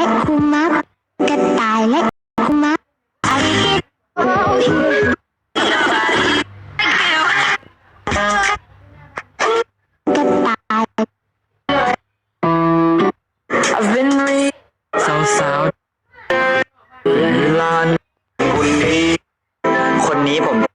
และคุมักกระต่ายและคุมักสาวสาวลานคนนี้ คนนี้ผม